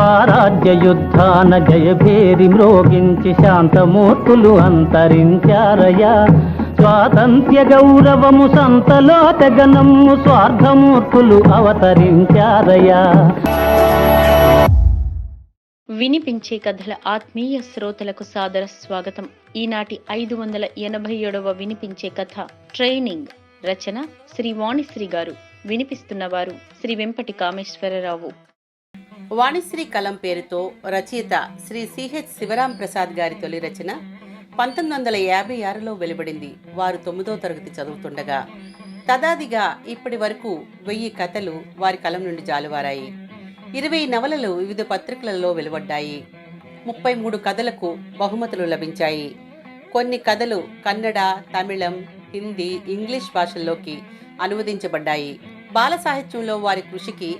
స్వారాజ్య యుద్ధాన జయభేరి మ్రోగించి శాంతమూర్తులు అంతరించారయా స్వాతంత్ర్య గౌరవము సంతలో తెగనమ్ము స్వార్థమూర్తులు అవతరించారయా వినిపించే కథల ఆత్మీయ శ్రోతలకు సాదర స్వాగతం. ఈనాటి ఐదు వందల ఎనభై ఏడవ వినిపించే కథ ట్రైనింగ్. రచన శ్రీ వాణిశ్రీ గారు. వినిపిస్తున్నవారు శ్రీ వెంపటి కామేశ్వరరావు. వాణిశ్రీ కలం పేరుతో రచయిత శ్రీ సిహెచ్ శివరాం ప్రసాద్ గారి తొలి రచన పంతొమ్మిది వందల యాభై ఆరులో వెలువడింది. వారు తొమ్మిదో తరగతి చదువుతుండగా. తదాదిగా ఇప్పటి వరకు వెయ్యి కథలు వారి కలం నుండి జాలువారాయి. ఇరవై నవలలు వివిధ పత్రికలలో వెలువడ్డాయి. ముప్పై మూడు కథలకు బహుమతులు లభించాయి. కొన్ని కథలు కన్నడ తమిళం హిందీ ఇంగ్లీష్ భాషల్లోకి అనువదించబడ్డాయి. బాల సాహిత్యంలో వారి కృషికి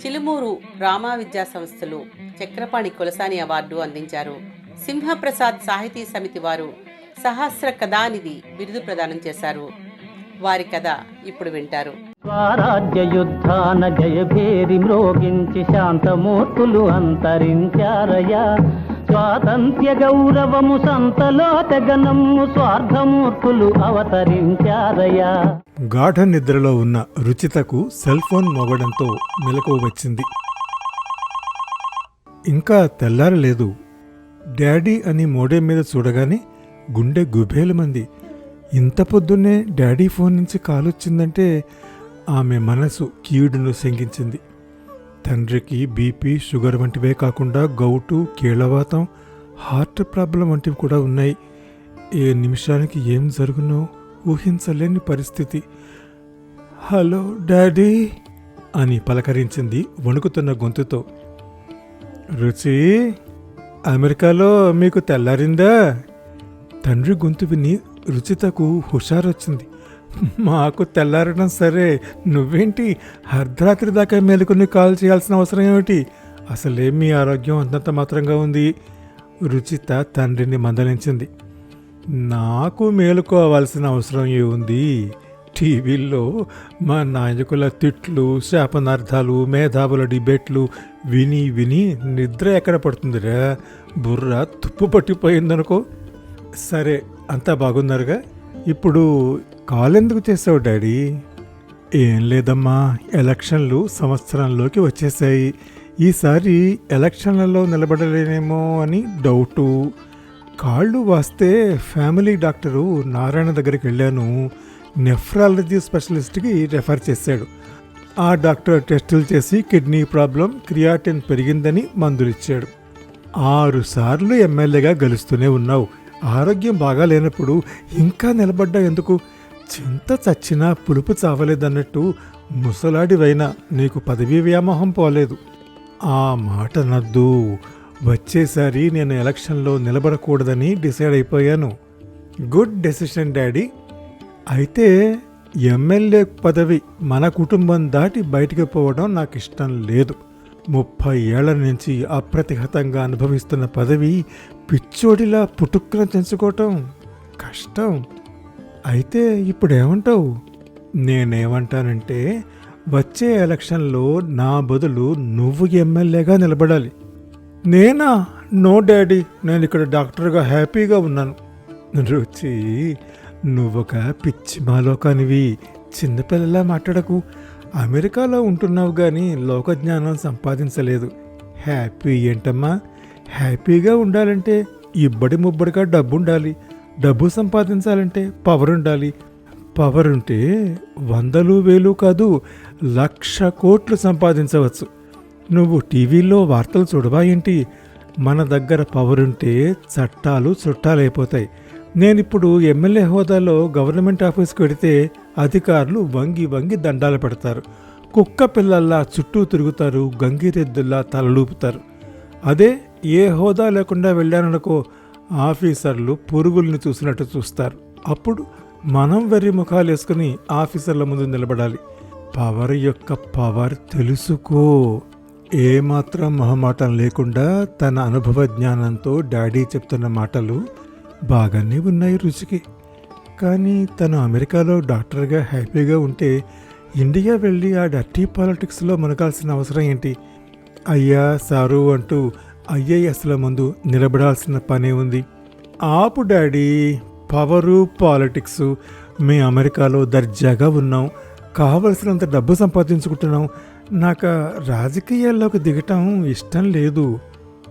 చిలుమూరు రామా విద్యా సంస్థలు చక్రపాణి కొలసాని అవార్డు అందించారు. సింహప్రసాద్ సాహితీ సమితి వారు సహస్ర కథానిధి బిరుదు ప్రదానం చేశారు. వారి కథ ఇప్పుడు వింటారు. స్వరాజ్య యుద్ధాన జయభేరి మ్రోగించి శాంతమూర్తులు అంతరించారయా స్వాతంత్య గౌరవము సంతలో తెగనమ్ము స్వార్థమూర్తులు అవతరించారయా గాఢ నిద్రలో ఉన్న రుచితకు సెల్ ఫోన్ మోగడంతో మెలకువ వచ్చింది. ఇంకా తెల్లారలేదు. డాడీ అని మోడే మీద చూడగానే గుండె గుబేలమంది. ఇంత పొద్దున్నే డాడీ ఫోన్ నుంచి కాలొచ్చిందంటే ఆమె మనసు కీడును శంకించింది. తండ్రికి బీపీ షుగర్ వంటివే కాకుండా గౌటు కీళ్ళవాతం హార్ట్ ప్రాబ్లం వంటివి కూడా ఉన్నాయి. ఏ నిమిషానికి ఏం జరుగునో ఊహించలేని పరిస్థితి. Hello daddy! అని పలకరించింది వణుకుతున్న గొంతుతో. రుచి అమెరికాలో మీకు తెల్లారిందా? తండ్రి గొంతు విని రుచితకు హుషారొచ్చింది. మాకు తెల్లారడం సరే. నువ్వేంటి? అర్ధరాత్రి దాకా మేలుకొని కాల్ చేయాల్సిన అవసరం ఏమిటి? అసలే మీ ఆరోగ్యం అంతంత మాత్రంగా ఉంది. రుచిత తండ్రిని మందలించింది. నాకు మేలుకోవాల్సిన అవసరం ఏముంది? టీవీల్లో మా నాయకుల తిట్లు శాపనార్థాలు మేధావుల డిబేట్లు విని విని నిద్ర ఎక్కడ పడుతుందిరా? బుర్ర తుప్పు పట్టిపోయిందనుకో. సరే అంతా బాగున్నారుగా? ఇప్పుడు కాల్ ఎందుకు చేసావు డాడీ? ఏం లేదమ్మా ఎలక్షన్లు సంవత్సరంలోకి వచ్చేసాయి. ఈసారి ఎలక్షన్లలో నిలబడలేనేమో అని డౌటు. కాళ్ళు వాస్తే ఫ్యామిలీ డాక్టరు నారాయణ దగ్గరికి వెళ్ళాను. నెఫ్రాలజీ స్పెషలిస్ట్కి రెఫర్ చేశాడు. ఆ డాక్టర్ టెస్టులు చేసి కిడ్నీ ప్రాబ్లం క్రియాటిన్ పెరిగిందని మందులిచ్చాడు. ఆరుసార్లు ఎమ్మెల్యేగా గెలుస్తూనే ఉన్నావు. ఆరోగ్యం బాగా లేనప్పుడు ఇంకా నిలబడ్డా ఎందుకు? చింత చచ్చినా పులుపు చావలేదన్నట్టు ముసలాడివైనా నీకు పదవీ వ్యామోహం పోలేదు. ఆ మాట నద్దు. వచ్చేసారి నేను ఎలక్షన్లో నిలబడకూడదని డిసైడ్ అయిపోయాను. Good decision daddy. అయితే ఎమ్మెల్యే పదవి మన కుటుంబం దాటి బయటికి పోవడం నాకు ఇష్టం లేదు. ముప్పై ఏళ్ళ నుంచి అప్రతిహతంగా అనుభవిస్తున్న పదవి పిచ్చోడిలా పుట్టుక్కున తెంచుకోవటం కష్టం. అయితే ఇప్పుడు ఏమంటావు నేనేమంటానంటే వచ్చే ఎలక్షన్లో నా బదులు నువ్వు ఎమ్మెల్యేగా నిలబడాలి. నేనా? నో డాడీ నేను ఇక్కడ డాక్టర్గా హ్యాపీగా ఉన్నాను. రుచి నువ్వొక పిచ్చి మాలోకానివి. చిన్నపిల్లలా మాట్లాడకు. అమెరికాలో ఉంటున్నావు కానీ లోకజ్ఞానం సంపాదించలేదు. హ్యాపీ ఏంటమ్మా? హ్యాపీగా ఉండాలంటే ఇబ్బడి ముబ్బడిగా డబ్బు ఉండాలి డబ్బు సంపాదించాలంటే పవర్ ఉండాలి పవర్ ఉంటే వందలు వేలు కాదు లక్ష కోట్లు సంపాదించవచ్చు. నువ్వు టీవీలో వార్తలు చూడవా ఏంటి? మన దగ్గర పవర్ ఉంటే చట్టాలు చుట్టాలైపోతాయి. నేనిప్పుడు ఎమ్మెల్యే హోదాలో గవర్నమెంట్ ఆఫీస్కి వెడితే అధికారులు వంగి వంగి దండాలు పెడతారు. కుక్క పిల్లల్లా చుట్టూ తిరుగుతారు గంగిరెద్దుల్లా తలలూపుతారు అదే ఏ హోదా లేకుండా వెళ్ళాననుకో ఆఫీసర్లు పురుగుల్ని చూసినట్టు చూస్తారు. అప్పుడు మనం వెర్రి ముఖాలు వేసుకుని ఆఫీసర్ల ముందు నిలబడాలి. పవర్ యొక్క పవర్ తెలుసుకో. ఏమాత్రం మొహమాటం లేకుండా తన అనుభవ జ్ఞానంతో డాడీ చెప్తున్న మాటలు బాగానే ఉన్నాయి రుచికి. కానీ తను అమెరికాలో డాక్టర్గా హ్యాపీగా ఉంటే ఇండియా వెళ్ళి ఆ డర్టీ పాలిటిక్స్లో మునగాల్సిన అవసరం ఏంటి? అయ్యా సారు అంటూ ఐఏఎస్ల ముందు నిలబడాల్సిన పనే ఉంది. ఆపు డాడీ పవరు పాలిటిక్స్. మీ అమెరికాలో దర్జాగా ఉన్నాం. కావలసినంత డబ్బు సంపాదించుకుంటున్నాం. నాకు రాజకీయాల్లోకి దిగటం ఇష్టం లేదు.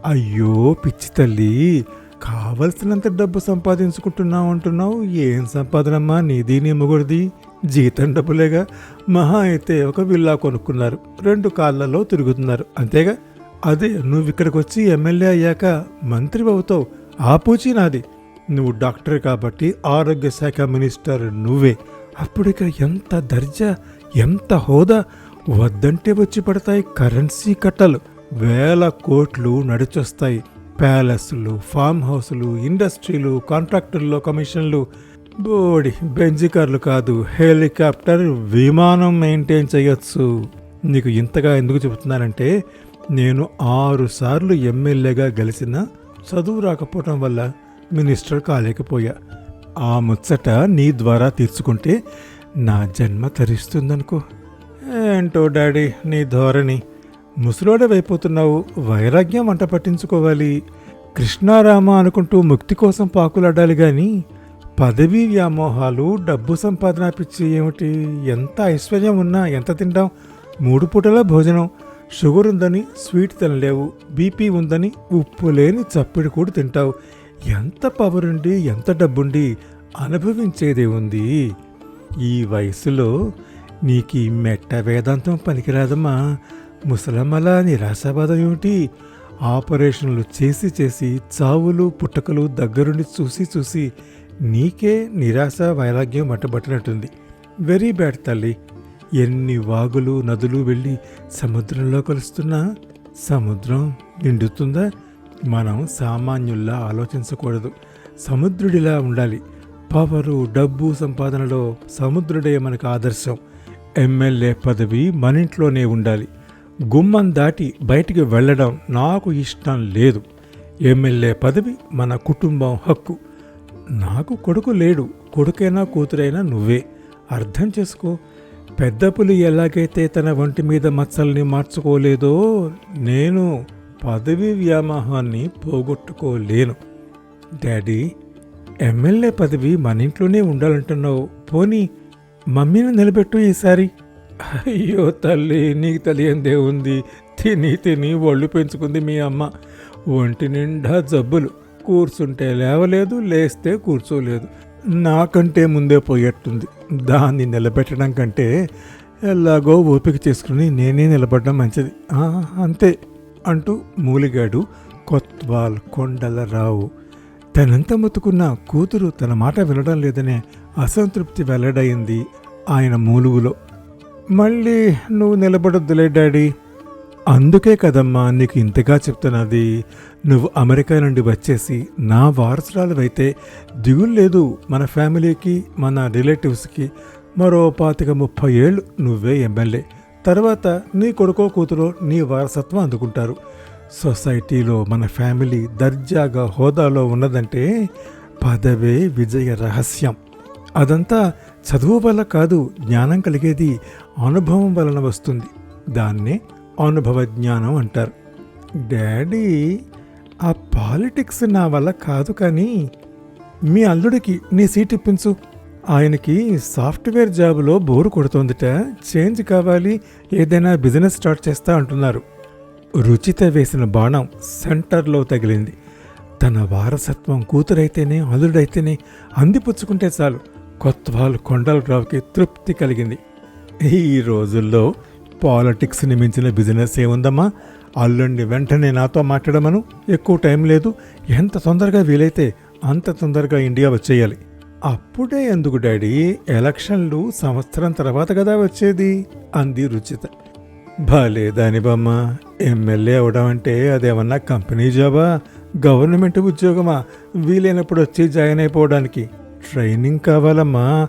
అయ్యో పిచ్చి తల్లి! కావలసినంత డబ్బు సంపాదించుకుంటున్నావు అంటున్నావు. ఏం సంపాదనమ్మా నీది నీ మొగుడిది? జీతం డబ్బులేగా. మహా అయితే ఒక విల్లా కొనుక్కున్నారు. రెండు కాళ్ళలో తిరుగుతున్నారు. అంతేగా? అదే నువ్వు ఇక్కడికి వచ్చి ఎమ్మెల్యే అయ్యాక మంత్రి అవుతావు. ఆ పూచి నాది. నువ్వు డాక్టర్ కాబట్టి ఆరోగ్య శాఖ మినిస్టర్ నువ్వే. అప్పుడిక ఎంత దర్జా ఎంత హోదా? వద్దంటే వచ్చి పడతాయి కరెన్సీ కట్టలు. వేల కోట్లు నడిచొస్తాయి. ప్యాలెస్లు ఫామ్ హౌస్లు ఇండస్ట్రీలు కాంట్రాక్టర్లు కమిషన్లు బోడి బెంజి కార్లు కాదు హెలికాప్టర్ విమానం మెయింటైన్ చేయొచ్చు. నీకు ఇంతగా ఎందుకు చెబుతున్నానంటే నేను ఆరుసార్లు ఎమ్మెల్యేగా గెలిచిన చదువు రాకపోవటం వల్ల మినిస్టర్ కాలేకపోయా. ఆ ముచ్చట నీ ద్వారా తీర్చుకుంటే నా జన్మ తరిస్తుందనుకో. ఏంటో డాడీ నీ ధోరణి? ముసలోడవైపోతున్నావు వైరాగ్యం వంట పట్టించుకోవాలి. కృష్ణారామ అనుకుంటూ ముక్తి కోసం పాకులాడాలి గాని పదవీ వ్యామోహాలు డబ్బు సంపాదన పిచ్చి ఏమిటి? ఎంత ఐశ్వర్యం ఉన్నా ఎంత తింటాం? మూడు పూటల భోజనం. షుగర్ ఉందని స్వీట్ తినలేవు. బీపీ ఉందని ఉప్పు లేని చప్పిడి కూడా తింటావు. ఎంత పవర్ ఉండి ఎంత డబ్బుండి అనుభవించేదే ఉంది. ఈ వయసులో నీకు ఈ మెట్ట వేదాంతం పనికిరాదమ్మా. ముసలమ్మల నిరాశావాదం ఏమిటి ఆపరేషన్లు చేసి చేసి చావులు పుట్టకలు దగ్గరుండి చూసి చూసి నీకే నిరాశ వైరాగ్యం మట్టబట్టినట్టుంది వెరీ బ్యాడ్ తల్లి. ఎన్ని వాగులు నదులు వెళ్ళి సముద్రంలో కలుస్తున్నా సముద్రం నిండుతుందా? మనం సామాన్యుల్లా ఆలోచించకూడదు. సముద్రుడిలా ఉండాలి. పవరు డబ్బు సంపాదనలో సముద్రుడే మనకు ఆదర్శం. ఎమ్మెల్యే పదవి మన ఇంట్లోనే ఉండాలి. గుమ్మం దాటి బయటికి వెళ్ళడం నాకు ఇష్టం లేదు. ఎమ్మెల్యే పదవి మన కుటుంబం హక్కు. నాకు కొడుకు లేడు. కొడుకైనా కూతురైనా నువ్వే. అర్థం చేసుకో. పెద్ద పులి ఎలాగైతే తన ఒంటి మీద మచ్చల్ని మార్చుకోలేదో నేను పదవి వ్యామోహాన్ని పోగొట్టుకోలేను. డాడీ ఎమ్మెల్యే పదవి మన ఇంట్లోనే ఉండాలంటున్నావు. పోనీ మమ్మీని నిలబెట్టు ఈసారి. అయ్యో తల్లి నీకు తెలియందే ఉంది. తిని తిని ఒళ్ళు పెంచుకుంది మీ అమ్మ. ఒంటి నిండా జబ్బులు. కూర్చుంటే లేవలేదు లేస్తే కూర్చోలేదు. నాకంటే ముందే పోయేట్టుంది. దాన్ని నిలబెట్టడం కంటే ఎలాగో ఓపిక చేసుకుని నేనే నిలబడడం మంచిది. అంతే అంటూ మూలిగాడు కొత్వాల్ కొండలరావు తనంత మొత్తుకున్న కూతురు తన మాట వినడం లేదనే అసంతృప్తి వెల్లడైంది ఆయన మూలుగులో. మళ్ళీ నువ్వు నిలబడొద్దులే డాడీ. అందుకే కదమ్మా నీకు ఇంతగా చెప్తున్నది. నువ్వు అమెరికా నుండి వచ్చేసి నా వారసురాలువైతే దిగులు లేదు మన ఫ్యామిలీకి మన రిలేటివ్స్కి. మరో పాతిక ముప్పై ఏళ్ళు నువ్వే ఎమ్మెల్యే. తర్వాత నీ కొడుకో కూతురో నీ వారసత్వం అందుకుంటారు. సొసైటీలో మన ఫ్యామిలీ దర్జాగా హోదాలో ఉన్నదంటే పదవే విజయ రహస్యం. అదంతా చదువు వల్ల కాదు జ్ఞానం కలిగేది అనుభవం వలన వస్తుంది. దాన్నే అనుభవ జ్ఞానం అంటారు. డాడీ ఆ పాలిటిక్స్ నా వల్ల కాదు కానీ మీ అల్లుడికి నీ సీట్ ఇప్పించు. ఆయనకి సాఫ్ట్వేర్ జాబ్లో బోరు కొడుతోందిట. చేంజ్ కావాలి ఏదైనా బిజినెస్ స్టార్ట్ చేస్తా అంటున్నారు. రుచిత వేసిన బాణం సెంటర్లో తగిలింది. తన వారసత్వం కూతురైతేనే అల్లుడైతేనే అందిపుచ్చుకుంటే చాలు. కొత్తవాళ్ళు కొండలరావుకి తృప్తి కలిగింది. ఈ రోజుల్లో పాలిటిక్స్ని మించిన బిజినెస్ ఏముందమ్మా? అల్లుండి వెంటనే నాతో మాట్లాడమను. ఎక్కువ టైం లేదు. ఎంత తొందరగా వీలైతే అంత తొందరగా ఇండియా వచ్చేయాలి. అప్పుడే ఎందుకు డాడీ? ఎలక్షన్లు సంవత్సరం తర్వాత కదా వచ్చేది? అంది రుచిత. భలే దాని బొమ్మ ఎమ్మెల్యే అవడం అంటే అదేమన్నా కంపెనీ జాబా? గవర్నమెంట్ ఉద్యోగమా? వీలైనప్పుడు వచ్చి జాయిన్ అయిపోవడానికి. ట్రైనింగ్ కావాలమ్మా.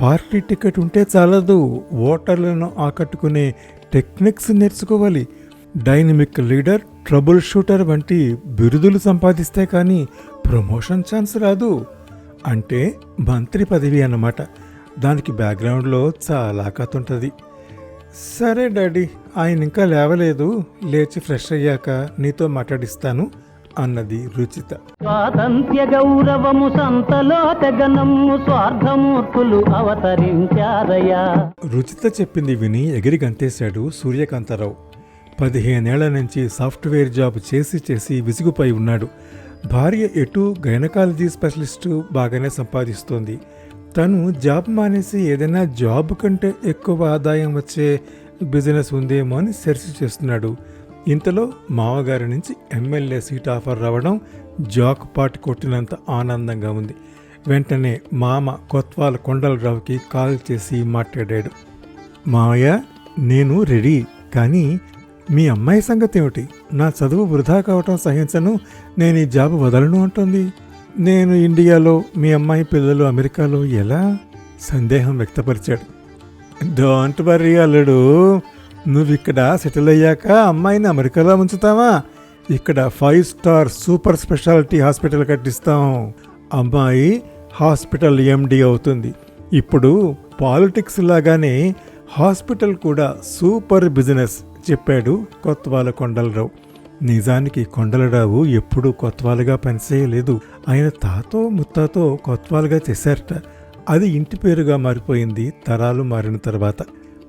పార్టీ టికెట్ ఉంటే చాలదు. ఓటర్లను ఆకట్టుకునే టెక్నిక్స్ నేర్చుకోవాలి. డైనమిక్ లీడర్ ట్రబుల్ షూటర్ వంటి బిరుదులు సంపాదిస్తే కానీ ప్రమోషన్ ఛాన్స్ రాదు. అంటే మంత్రి పదవి అన్నమాట. దానికి బ్యాక్గ్రౌండ్లో చాలా కథ ఉంటుంది. సరే డాడీ ఆయన ఇంకా లేవలేదు. లేచి ఫ్రెష్ అయ్యాక నీతో మాట్లాడిస్తాను. అన్నది రుచిత. స్వాతంత్ర్య గౌరవము సంతలో తెగనమ్ము స్వార్థమూర్తులు అవతరించారయ్యా. రుచిత చెప్పింది విని ఎగిరి గంతేశాడు సూర్యకాంతారావు. పదిహేనేళ్ళ నుంచి సాఫ్ట్వేర్ జాబ్ చేసి చేసి విసిగిపోయి ఉన్నాడు. భార్య ఎటు గైనకాలజీ స్పెషలిస్టు బాగానే సంపాదిస్తోంది. తను జాబ్ మానేసి ఏదైనా జాబ్ కంటే ఎక్కువ ఆదాయం వచ్చే బిజినెస్ ఉందేమో అని సెర్చ్ చేస్తున్నాడు. ఇంతలో మామగారి నుంచి ఎమ్మెల్యే సీట్ ఆఫర్ రావడం జాక్ పాట్ కొట్టినంత ఆనందంగా ఉంది. వెంటనే మామ కొత్వాల కొండలరావుకి కాల్ చేసి మాట్లాడాడు. మావయ్య నేను రెడీ కానీ మీ అమ్మాయి సంగతి ఏమిటి? నా చదువు వృధా కావటం సహించను నేను ఈ జాబ్ వదలను అంటుంది. నేను ఇండియాలో మీ అమ్మాయి పిల్లలు అమెరికాలో ఎలా? సందేహం వ్యక్తపరిచాడు. డోంట్ వరీ అల్లుడు నువ్వు ఇక్కడ సెటిల్ అయ్యాక అమ్మాయిని అమెరికాలో ఉంచుతావా? ఇక్కడ five star super speciality hospital కట్టిస్తాం. అమ్మాయి హాస్పిటల్ ఎండి అవుతుంది. ఇప్పుడు పాలిటిక్స్ లాగానే హాస్పిటల్ కూడా సూపర్ బిజినెస్ చెప్పాడు కొత్తవాల కొండలరావు. నిజానికి కొండలరావు ఎప్పుడూ కొత్వాలుగా పనిచేయలేదు. ఆయన తాతో ముత్తాతో కొత్వాలుగా చేశారట. అది ఇంటి పేరుగా మారిపోయింది తరాలు మారిన తర్వాత.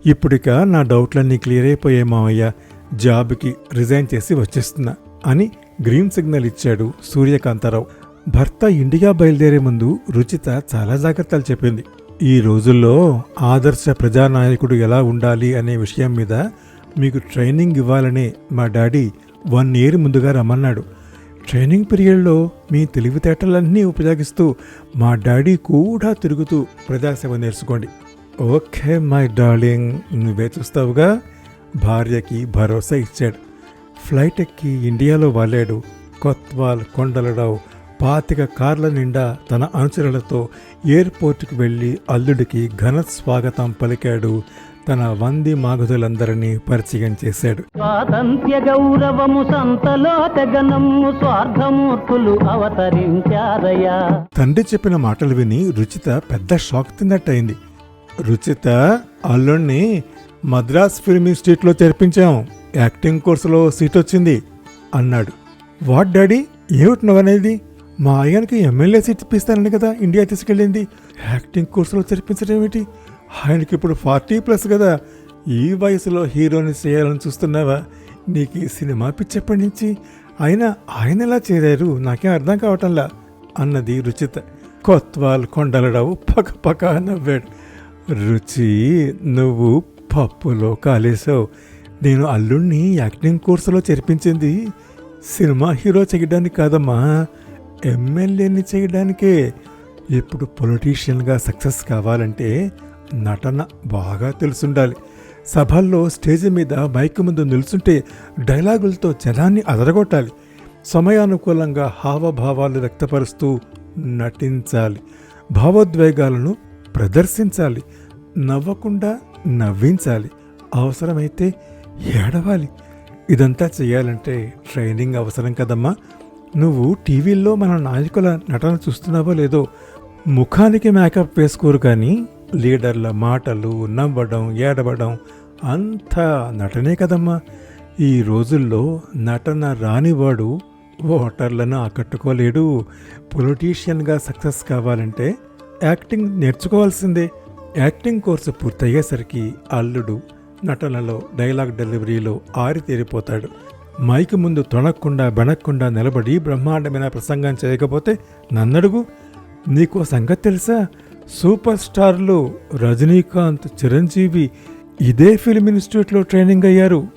ఇప్పుడిక నా డౌట్లన్నీ క్లియర్ అయిపోయే మావయ్య జాబ్కి రిజైన్ చేసి వచ్చేస్తున్నా అని గ్రీన్ సిగ్నల్ ఇచ్చాడు సూర్యకాంతారావు. భర్త ఇండియా బయలుదేరే ముందు రుచిత చాలా జాగ్రత్తలు చెప్పింది. ఈ రోజుల్లో ఆదర్శ ప్రజానాయకుడు ఎలా ఉండాలి అనే విషయం మీద మీకు ట్రైనింగ్ ఇవ్వాలనే మా డాడీ వన్ ఇయర్ ముందుగా రమ్మన్నాడు. ట్రైనింగ్ పీరియడ్లో మీ తెలివితేటలన్నీ ఉపయోగిస్తూ మా డాడీ కూడా తిరుగుతూ ప్రజాసేవ నేర్చుకోండి. Okay my darling. నువ్వే చూస్తావుగా? భార్యకి భరోసా ఇచ్చాడు. ఫ్లైట్ ఎక్కి ఇండియాలో వాలాడు. కొత్వాల్ కొండలరావు పాతిక కార్ల నిండా తన అనుచరులతో ఎయిర్పోర్ట్కి వెళ్ళి అల్లుడికి ఘన స్వాగతం పలికాడు. తన వంది మాగుదులందరినీ పరిచయం చేశాడు. స్వాతంత్ర్య గౌరవము సంతలో తెగనమ్ము స్వార్థమూర్తులు అవతరించారయ్యా. తండ్రి చెప్పిన మాటలు విని రుచిత పెద్ద షాక్ తిన్నట్టయింది. రుచిత అల్లుణ్ణి మద్రాస్ ఫిల్మ్ ఇన్స్టిట్యూట్లో చేర్పించాం. యాక్టింగ్ కోర్సులో సీట్ వచ్చింది అన్నాడు. What daddy? ఏమిటి నువ్వనేది మా ఆయనకి ఎమ్మెల్యే సీట్ ఇప్పిస్తానని కదా ఇండియా తీసుకెళ్ళింది. యాక్టింగ్ కోర్సులో చేర్పించడం ఏమిటి? ఆయనకి ఇప్పుడు ఫార్టీ ప్లస్ కదా. ఈ వయసులో హీరోని చేయాలని చూస్తున్నావా? నీకు ఈ సినిమా పిచ్చెప్పటి నుంచి? ఆయన ఆయన ఎలా చేరారు? నాకేం అర్థం కావటంలా అన్నది రుచిత. కొత్వాల్ కొండలరావు పక పక నవ్వాడు. రుచి నువ్వు పప్పులో కాలేసావు నేను అల్లుణ్ణి యాక్టింగ్ కోర్సులో చేర్పించింది. సినిమా హీరో చేయడానికి కాదమ్మా ఎమ్మెల్యేని చేయడానికే. ఇప్పుడు పొలిటీషియన్గా సక్సెస్ కావాలంటే నటన బాగా తెలుసుండాలి. సభల్లో స్టేజ్ మీద మైక్ ముందు నిల్చుంటే డైలాగులతో జనాన్ని అదరగొట్టాలి. సమయానుకూలంగా హావభావాలు వ్యక్తపరుస్తూ నటించాలి. భావోద్వేగాలను ప్రదర్శించాలి నవ్వకుండా నవ్వించాలి అవసరమైతే ఏడవాలి. ఇదంతా చేయాలంటే ట్రైనింగ్ అవసరం కదమ్మా. నువ్వు టీవీల్లో మన నాయకుల నటన చూస్తున్నావో లేదో ముఖానికి మేకప్ వేసుకోరు కానీ లీడర్ల మాటలు నవ్వడం ఏడవడం అంతా నటనే కదమ్మా. ఈ రోజుల్లో నటన రానివాడు ఓటర్లను ఆకట్టుకోలేడు. పొలిటీషియన్గా సక్సెస్ కావాలంటే యాక్టింగ్ నేర్చుకోవాల్సిందే. యాక్టింగ్ కోర్సు పూర్తయ్యేసరికి అల్లుడు నటనలో డైలాగ్ డెలివరీలో ఆరితేరిపోతాడు. మైక్ ముందు తొణక్కుండా బెనక్కుండా నిలబడి బ్రహ్మాండమైన ప్రసంగం చేయకపోతే నన్నడుగు? నీకు సంగతి తెలుసా? సూపర్ స్టార్లు రజనీకాంత్ చిరంజీవి ఇదే ఫిల్మ్ ఇన్స్టిట్యూట్లో ట్రైనింగ్ అయ్యారు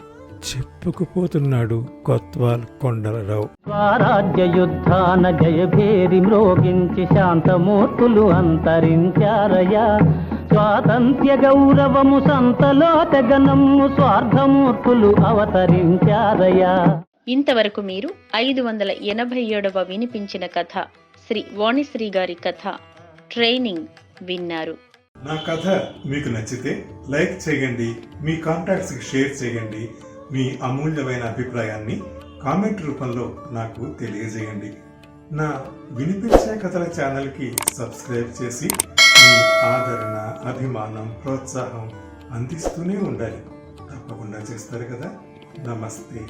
చెప్పుకుపోతున్నాడు కొత్వాల్ కొండలరావు. స్వరాజ్య యుద్ధాన జయభేరి మ్రోగించి శాంతమూర్తులు అంతరించారయ్యా. స్వాతంత్ర్య గౌరవము సంతలో తెగనమ్ము స్వార్థమూర్తులు అవతరించారయ్యా. ఇంతవరకు మీరు ఐదు వందల ఎనభై ఏడవ వినిపించిన కథ శ్రీ వాణిశ్రీ గారి కథ ట్రైనింగ్ విన్నారు. నా కథ మీకు నచ్చితే లైక్ చేయండి మీ కాంటాక్ట్స్కి షేర్ చేయండి మీ అమూల్యమైన అభిప్రాయాన్ని కామెంట్ రూపంలో నాకు తెలియజేయండి. నా వినిపించే కథల ఛానల్కి సబ్స్క్రైబ్ చేసి మీ ఆదరణ అభిమానం ప్రోత్సాహం అందిస్తూనే ఉండాలి. తప్పకుండా చేస్తారు కదా. నమస్తే.